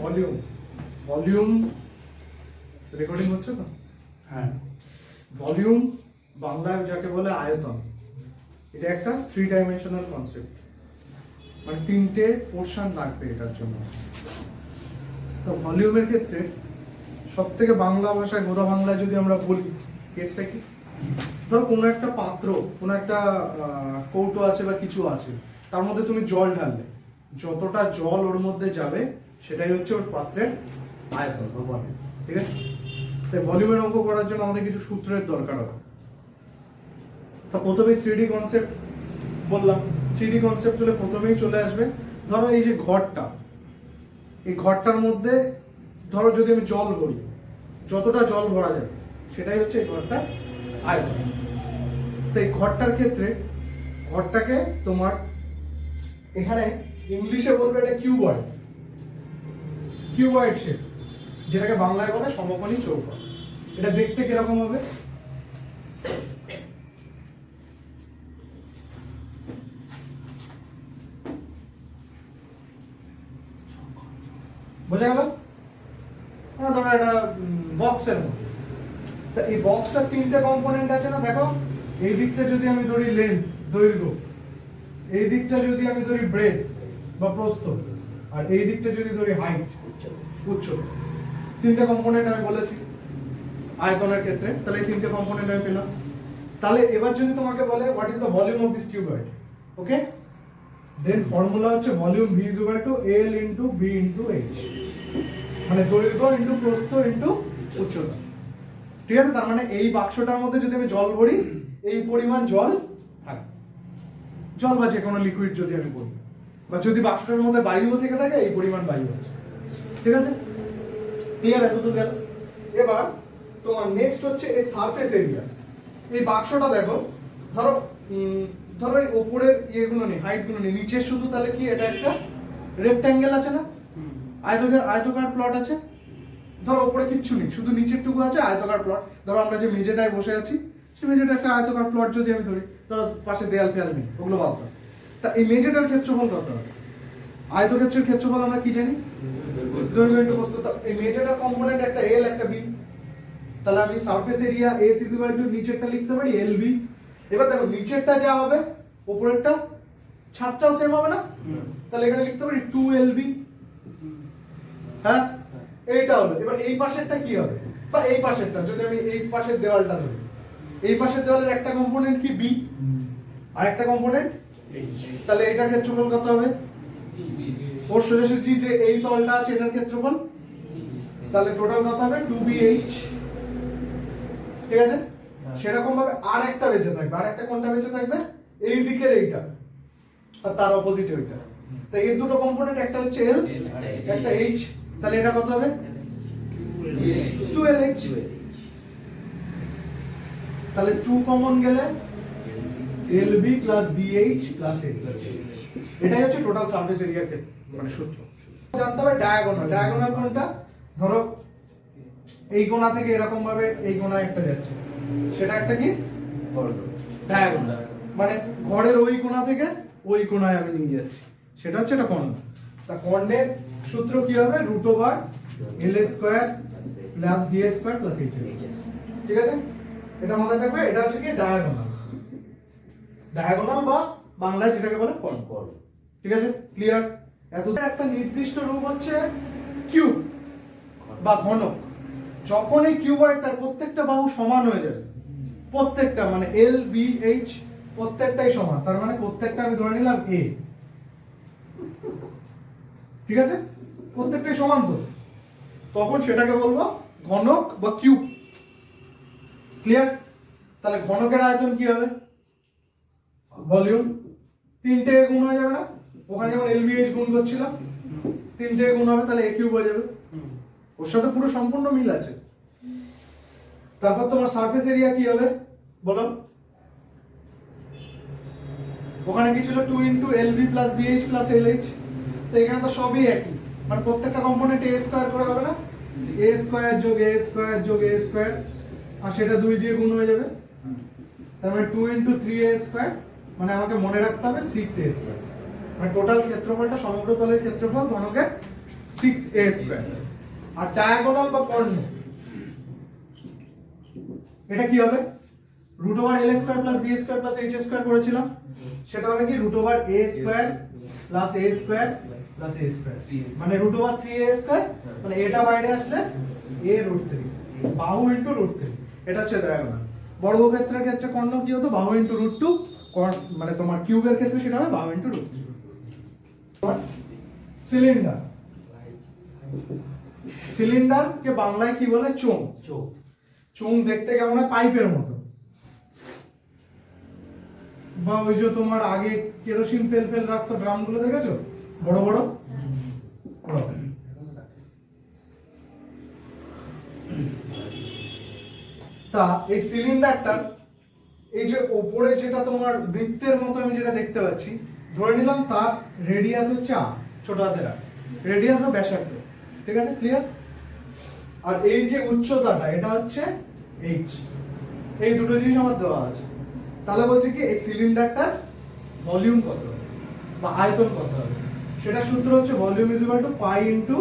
Volume volume recording হচ্ছে তো? হ্যাঁ। ভলিউম বাংলায় যাকে বলে আয়তন এটা একটা থ্রি ডাইমেনশনাল কনসেপ্ট মানে তিনটে পোর্শন লাগবে এটার জন্য। তো ভলিউমের ক্ষেত্রে সব থেকে বাংলা ভাষায় গোদা বাংলায় যদি আমরা বলি কেসটা কি? ধরো কোনো একটা পাত্র কোনো একটা কৌটো আছে বা কিছু আছে তার মধ্যে তুমি জল ঢাললে যতটা জল ওর মধ্যে যাবে সেটাই হচ্ছে ওর পাত্রের আয়তন বা volume, ঠিক আছে? তাই ভলিউমের অঙ্ক করার জন্য আমাদের কিছু সূত্রের দরকার হবে। তো প্রথমে থ্রি কনসেপ্ট বললাম। থ্রি কনসেপ্ট হলে প্রথমেই চলে আসবে ধরো এই যে ঘরটা এই ঘরটার মধ্যে ধরো যদি আমি জল ভরি যতটা জল ভরা যাবে সেটাই হচ্ছে এই ঘরটার আয়তন। তো এই ঘরটার ক্ষেত্রে ঘরটাকে তোমার এখানে ইংলিশে বলবে এটা কিউবয়েড কিউবয়েড শেপ যেটাকে বাংলায় বলে সমকোণী চৌকা এটা দেখতে কীরকম হবে? বোঝা গেল? না ধরো একটা বক্সের মতো। তা এই বক্সটার তিনটে কম্পোনেন্ট আছে না, দেখো? এই দিকটা যদি আমি ধরি লেন্থ দৈর্ঘ্য, এই দিকটা যদি আমি ধরি ব্রেড বা প্রস্থ, আর এই দিকটা যদি ধরি হাইট উচ্চতা। তিনটে কম্পোনেন্ট আমি বলেছি আয়তনের ক্ষেত্রে তাহলে এই তিনটে কম্পোনেন্ট আমি পেলাম। তাহলে এবার যদি তোমাকে বলে what is the volume of this cuboid okay then formula হচ্ছে volume V is equal to L into B into H মানে দৈর্ঘ্য ইনটু প্রস্থ ইনটু উচ্চতা। ঠিক আছে? তার মানে এই বাক্সটার মধ্যে যদি আমি জল ভরি এই পরিমাণ জল থাকবে জল বা যে কোনো লিকুইড যদি আমি বলি। বা যদি বাক্সটার মধ্যে বায়ু থেকে থাকে এই পরিমাণ বায়ু আছে। ঠিক আছে? ক্লিয়ার এতদূর গেল। এবার তোমার নেক্সট হচ্ছে এই সারফেস এরিয়া এই বাক্সটা দেখো, ধরো ধরো এই ওপরের ইয়েগুলো নেই হাইটগুলো নেই। নিচের শুধু তাহলে কি এটা একটা রেক্ট্যাঙ্গেল আছে না? আয়তকার আয়তকার প্লট আছে। ধরো ওপরে কিচ্ছু নেই, শুধু নিচের টুকু আছে, আয়তকার প্লট ধরো আমরা যে মেঝেটায় বসে আছি সেই মেঝেটা একটা আয়তকার প্লট যদি আমি ধরি, ধরো পাশে দেয়াল ফেয়াল নেই, ওগুলো বাদ। তা এই মেঝেটার ক্ষেত্রফল কত হবে? আয়তক্ষেত্রের ক্ষেত্রফল আমরা কি জানি? দৈর্ঘ্য ইন্টু প্রস্থ এই মেঝেটার কম্পোনেন্ট একটা এল একটা বি তাহলে আমি surface area S is equal to নিচেরটা লিখতে পারি এল বি এবার দেখো নিচেরটা যা হবে উপরেরটা ছাদটাও সেম হবে না? তাহলে এখানে লিখতে পারি টু এল বি হ্যাঁ? এইটা হলো এবার এই পাশেরটা কি হবে? বা এই পাশেরটা যদি আমি এই পাশের দেওয়ালটা ধরি। এই পাশের দেওয়ালের একটা কম্পোনেন্ট কি বি আর একটা কম্পোনেন্ট তাহলে এটার ক্ষেত্রফল কত হবে? ওর সোজাসুজি যে এই তলটা আছে এটার ক্ষেত্রফল? তাহলে টোটাল কত হবে? টু বি এইচ ঠিক আছে? সেরকম ভাবে আর একটা বেঁচে থাকবে। আর একটা কোনটা বেঁচে থাকবে? এই দিকের এইটা। আর তার অপোজিট ওইটা। তাই এই দুটো কম্পোনেন্ট একটা হচ্ছে এল একটা এইচ তাহলে এটা কত হবে? টু এল এইচ তাহলে টু কমন গেলে L B plus B H plus L এটাই হচ্ছে টোটাল সারফেস এরিয়ার ক্ষেত্রে। মানে সূত্র জানতে হবে ডায়াগোনাল ডায়াগোনাল কোনটা? ধরো এই কোণা থেকে এরকম ভাবে এই কোণায় একটা যাচ্ছে। সেটা একটা কি? ডায়াগোনাল মানে ঘরের ওই কোণা থেকে ওই কোণায় আমি নিয়ে যাচ্ছি। সেটা হচ্ছে একটা কর্ণ তা কর্ণের সূত্র কি হবে? Root over L square plus B square plus H ঠিক আছে? এটা মাথায় থাকবে এটা হচ্ছে কি? ডায়াগোনাল ডায়াগোনাল বা বাংলায় যেটাকে বলে কর্ণ ঠিক আছে? ক্লিয়ার এত একটা নির্দিষ্ট রূপ হচ্ছে কিউব বা ঘনক যখন এই কিউবয়েডটার প্রত্যেকটা বাহু সমান হয়ে যাবে। প্রত্যেকটা মানে এল বি এইচ প্রত্যেকটাই সমান। তার মানে প্রত্যেকটা আমি ধরে নিলাম এ ঠিক আছে? প্রত্যেকটাই সমান তো? তখন সেটাকে বলব ঘনক বা কিউব ক্লিয়ার তাহলে ঘনকের আয়তন কি হবে? ভলিউম তিনটে গুণ হয়ে যাবে না? ওখানে যেমন এলবিএইচ গুণ করছিলাম তিনটে গুণ হবে, তাহলে এ কিউব হয়ে যাবে। ওর সাথে পুরো সম্পূর্ণ মিল আছে। তারপর তোমার সারফেস এরিয়া কি হবে? বলো। ওখানে কি ছিল? Two into L B plus B H plus L H তো এখানে তো সবই একই। মানে প্রত্যেকটা কম্পোনেন্ট এ স্কোয়ার করে হবে না? এ স্কোয়ার যোগ এ স্কোয়ার যোগ এ স্কোয়ার আর সেটা দুই দিয়ে গুণ হয়ে যাবে। তার মানে two into three A square মানে আমাকে মনে রাখতে হবে সিক্স এ স্কোয়ার মানে টোটাল ক্ষেত্রফলটা, সমগ্র তলের ক্ষেত্রফল ঘনকের সিক্স এ স্কোয়ার আর ডায়াগোনাল বা কর্ণ এটা কি হবে? Root over L square plus B square plus H square করেছিলাম। সেটা হবে কি? Root over A square plus A square plus A square মানে root over three A square মানে এটা বাইরে আসলে এ রুট থ্রি বাহু ইন্টু রুট থ্রি এটা হচ্ছে ডায়াগোনাল বর্গক্ষেত্রের ক্ষেত্রে কর্ণ কি হতো বাহু ইন্টু রুট টু মানে তোমার কিউবের ক্ষেত্রে সেটা হবে বাহু ইন্টু রুট থ্রি সিলিন্ডার সিলিন্ডারকে বাংলায় কি বলে? চোং চোং দেখতে কেমন হয়? পাইপের মতো। বা ওই যে তোমার আগে কেরোসিন তেল ফেল রাখতো ড্রামগুলো দেখেছ? বড় বড়। তা এই সিলিন্ডারটার এই যে ওপরে যেটা তোমার বৃত্তের মতো আমি যেটা দেখতে পাচ্ছি ধরে নিলাম তার রেডিয়াস হচ্ছে আর ছোট হাতের আর রেডিয়াস বা ব্যাসার্ধ। ঠিক আছে? ক্লিয়ার আর এই যে উচ্চতাটা, এটা হচ্ছে এইচ এই দুটো জিনিস আমার দেওয়া আছে। তাহলে বলছে কি, এই সিলিন্ডারটার ভলিউম কত হবে? বা আয়তন কত হবে? সেটা সূত্র হচ্ছে volume is equal to pi into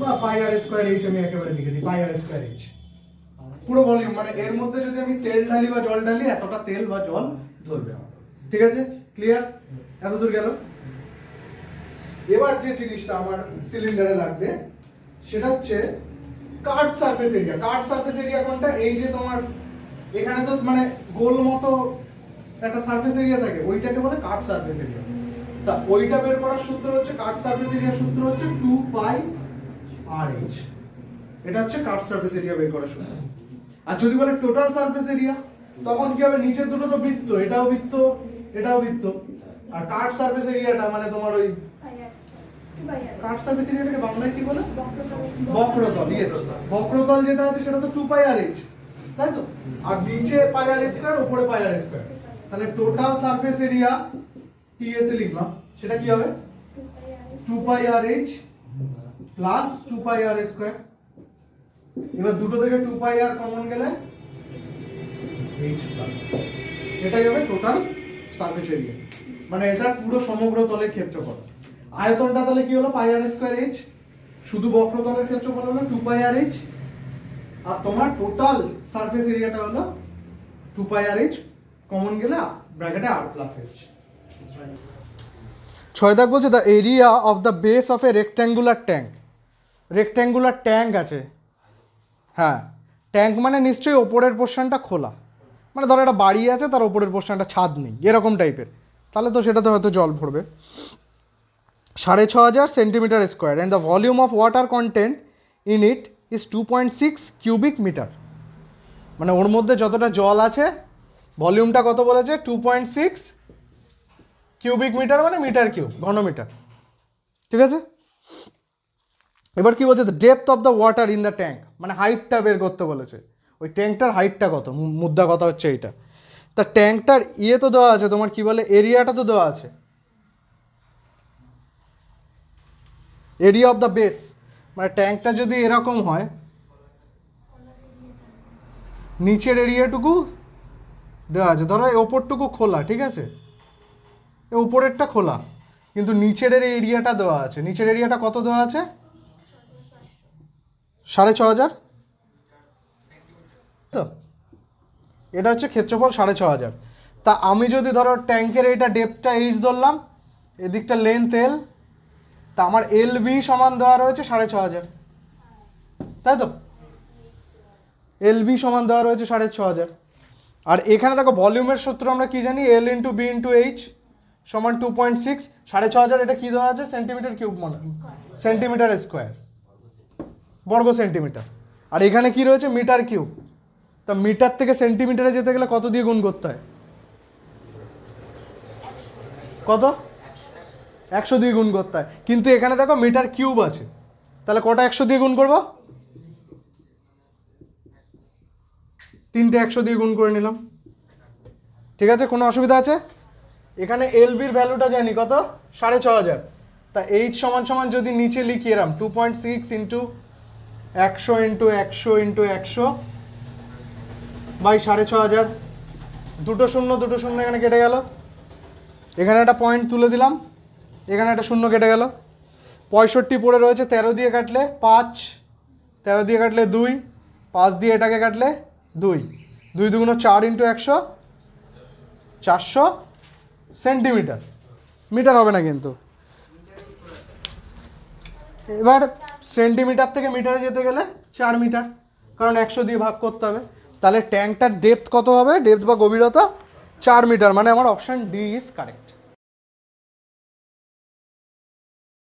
বা পাই আর স্কয়ার এইচ আমি একেবারে লিখে দিই পাই আর স্কয়ার এইচ পুরো ভলিউম মানে এর মধ্যে যদি আমি তেল ঢালি বা জল ঢালি, এতটা তেল বা জল ধরবে ঠিক আছে? ক্লিয়ার এত দূর গেল। এবার যে জিনিসটা আমার সিলিন্ডারে লাগবে, সেটা হচ্ছে curved surface area curved surface area কোনটা? এই যে তোমার এখানে তো মানে গোল মতো একটা সারফেস এরিয়া থাকে, ওইটাকে বলে কাট সারফেস এরিয়া তা ওইটা বের করার সূত্র হচ্ছে কাট সারফেস এরিয়ার সূত্র হচ্ছে টু পাই আর এইচ এটা হচ্ছে কাট সারফেস এরিয়া বের করার সূত্র। আর যদি বলে টোটাল সারফেস এরিয়া তখন কি হবে? নিচের দুটো তো বৃত্ত, এটাও বৃত্ত। এটাও বৃত্ত। আর কাট সারফেস এরিয়াটা মানে তোমার ওই কাট সারফেস এরিয়াটাকে বাংলায় কি বলে? বক্রতল ইয়েস বক্রতল যেটা আছে সেটা তো টু পাই আর এইচ তাই তো? আর নিচে পাই আর স্কয়ার উপরে পাই আর স্কয়ার তাহলে total surface area T S লিখলাম সেটা কি হবে? Two pi R H plus two pi R square এবার দুটো থেকে টু পাই আর কমন গেলে? এইচ প্লাস এটাই হবে টোটাল সারফেস এরিয়া মানে এটা পুরো সমগ্র তলের ক্ষেত্রফল। আয়তনটা তাহলে কি হলো? পাই আর স্কয়ার এইচ শুধু বক্রতলের ক্ষেত্রফল হলো two pi R H R তোমার টোটাল সারফেস এরিয়াটা হলো two pi R H common গেলে ব্র্যাকেটে আর প্লাস এইচ ছয় দাগ বলছে the area of the base of a rectangular tank rectangular tank আছে। হ্যাঁ। ট্যাঙ্ক মানে নিশ্চয়ই ওপরের পোর্শনটা খোলা। মানে ধরো একটা বাড়ি আছে, তার ওপরের একটা ছাদ নেই, এরকম টাইপের তাহলে তো সেটাতে হয়তো জল ভরবে। সাড়ে ছ হাজার centimetre square and the volume of water content in it is two point six cubic metre মানে ওর মধ্যে যতটা জল আছে ভলিউমটা কত বলেছে? Two point six cubic metre মানে মিটার কিউব ঘনমিটার। ঠিক আছে? এবার কি বলছে? Depth of the water in the tank মানে হাইটটা বের করতে বলেছে। ওই ট্যাঙ্কটার হাইটটা কত? মুদ্রা কথা হচ্ছে এইটা। তা ট্যাঙ্কটার ইয়ে তো দেওয়া আছে, তোমার কি বলে, এরিয়াটা তো দেওয়া আছে। এরিয়া অফ দ্য বেস মানে ট্যাঙ্কটা যদি এরকম হয়, নিচের এরিয়াটুকু দেওয়া আছে। ধরো এই ওপরটুকু খোলা, ঠিক আছে? এই উপরেরটা খোলা, কিন্তু নিচের এরিয়াটা দেওয়া আছে। নিচের এরিয়াটা কত দেওয়া আছে? সাড়ে ছ হাজার? তো? এটা হচ্ছে ক্ষেত্রফল সাড়ে ছ হাজার। তা আমি যদি ধরো ট্যাঙ্কের এইটা ডেপটা এইচ ধরলাম, এদিকটা লেন্থ এল তা আমার এল বি সমান দেওয়া রয়েছে সাড়ে ছ হাজার। তাই তো? এল বি সমান দেওয়া রয়েছে সাড়ে ছ হাজার। আর এখানে দেখো ভলিউমের সূত্র আমরা কি জানি? L into B into H সমান টু পয়েন্ট সিক্স সাড়ে ছ হাজার, এটা কী দেওয়া আছে? সেন্টিমিটার কিউব মনে সেন্টিমিটার স্কোয়ার বর্গ সেন্টিমিটার আর এখানে কি রয়েছে? মিটার কিউব তা মিটার থেকে সেন্টিমিটারে যেতে গেলে কত দিয়ে গুণ করতে হয়? কত? একশো দিয়ে গুণ করতে হয়। কিন্তু এখানে দেখো মিটার কিউব আছে। তাহলে কটা একশো দিয়ে গুণ করব? তিনটে একশো দিয়ে গুণ করে নিলাম। ঠিক আছে? কোনো অসুবিধা আছে? এখানে এলবির ভ্যালুটা জানি কত? সাড়ে ছ হাজার। তা এইচ সমান সমান যদি নিচে লিখি এরাম টু পয়েন্ট সিক্স ইন্টু একশো ইন্টু একশো ইন্টু একশো বাই সাড়ে ছ হাজার। দুটো শূন্য দুটো শূন্য এখানে কেটে গেল। এখানে একটা পয়েন্ট তুলে দিলাম। এখানে একটা শূন্য কেটে গেল। পঁয়ষট্টি পড়ে রয়েছে, তেরো দিয়ে কাটলে পাঁচ, তেরো দিয়ে কাটলে দুই, পাঁচ দিয়ে এটাকে কাটলে দুই। দুই দুগুণ চার ইন্টু একশো, চারশো সেন্টিমিটার মিটার হবে না কিন্তু। এবার সেন্টিমিটার থেকে মিটারে যেতে গেলে চার মিটার, কারণ একশো দিয়ে ভাগ করতে হবে। তাহলে ট্যাঙ্কটার ডেপথ কত হবে? ডেপথ বা গভীরতা? চার মিটার মানে আমার অপশান ডি ইজ কারেক্ট